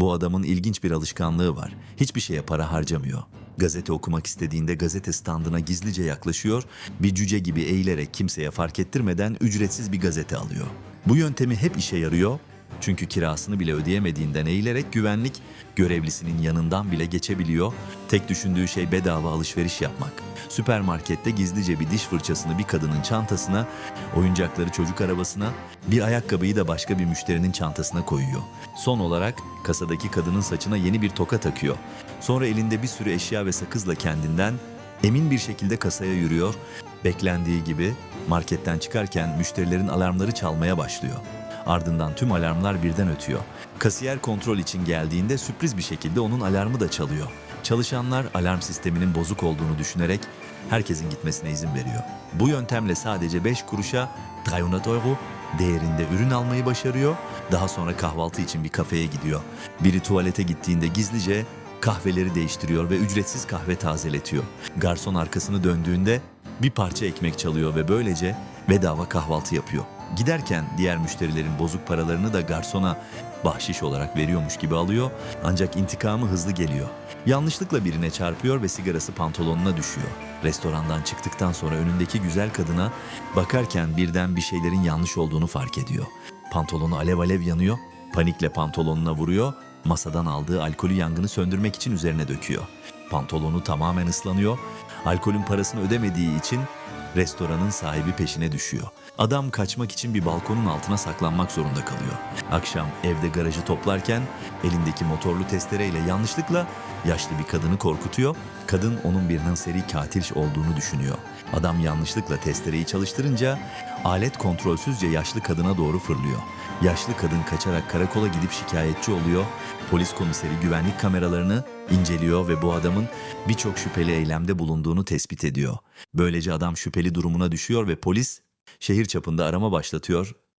Bu adamın ilginç bir alışkanlığı var. Hiçbir şeye para harcamıyor. Gazete okumak istediğinde gazete standına gizlice yaklaşıyor, bir cüce gibi eğilerek kimseye fark ettirmeden ücretsiz bir gazete alıyor. Bu yöntemi hep işe yarıyor çünkü kirasını bile ödeyemediğinden eğilerek güvenlik görevlisinin yanından bile geçebiliyor. Tek düşündüğü şey bedava alışveriş yapmak. Süpermarkette gizlice bir diş fırçasını bir kadının çantasına, oyuncakları çocuk arabasına, bir ayakkabıyı da başka bir müşterinin çantasına koyuyor. Son olarak kasadaki kadının saçına yeni bir toka takıyor. Sonra elinde bir sürü eşya ve sakızla kendinden emin bir şekilde kasaya yürüyor. Beklendiği gibi marketten çıkarken müşterilerin alarmları çalmaya başlıyor. Ardından tüm alarmlar birden ötüyor. Kasiyer kontrol için geldiğinde sürpriz bir şekilde onun alarmı da çalıyor. Çalışanlar alarm sisteminin bozuk olduğunu düşünerek herkesin gitmesine izin veriyor. Bu yöntemle sadece 5 kuruşa 300 euro değerinde ürün almayı başarıyor. Daha sonra kahvaltı için bir kafeye gidiyor. Biri tuvalete gittiğinde gizlice kahveleri değiştiriyor ve ücretsiz kahve tazeletiyor. Garson arkasını döndüğünde bir parça ekmek çalıyor ve böylece bedava kahvaltı yapıyor. Giderken diğer müşterilerin bozuk paralarını da garsona bahşiş olarak veriyormuş gibi alıyor ancak intikamı hızlı geliyor. Yanlışlıkla birine çarpıyor ve sigarası pantolonuna düşüyor. Restorandan çıktıktan sonra önündeki güzel kadına bakarken birden bir şeylerin yanlış olduğunu fark ediyor. Pantolonu alev alev yanıyor, panikle pantolonuna vuruyor, masadan aldığı alkolü yangını söndürmek için üzerine döküyor. Pantolonu tamamen ıslanıyor, alkolün parasını ödemediği için restoranın sahibi peşine düşüyor. Adam kaçmak için bir balkonun altına saklanmak zorunda kalıyor. Akşam evde garajı toplarken elindeki motorlu testereyle yanlışlıkla yaşlı bir kadını korkutuyor. Kadın onun bir seri katil olduğunu düşünüyor. Adam yanlışlıkla testereyi çalıştırınca alet kontrolsüzce yaşlı kadına doğru fırlıyor. Yaşlı kadın kaçarak karakola gidip şikayetçi oluyor. Polis komiseri güvenlik kameralarını inceliyor ve bu adamın birçok şüpheli eylemde bulunduğunu tespit ediyor. Böylece adam şüpheli durumuna düşüyor ve polis şehir çapında arama başlatıyor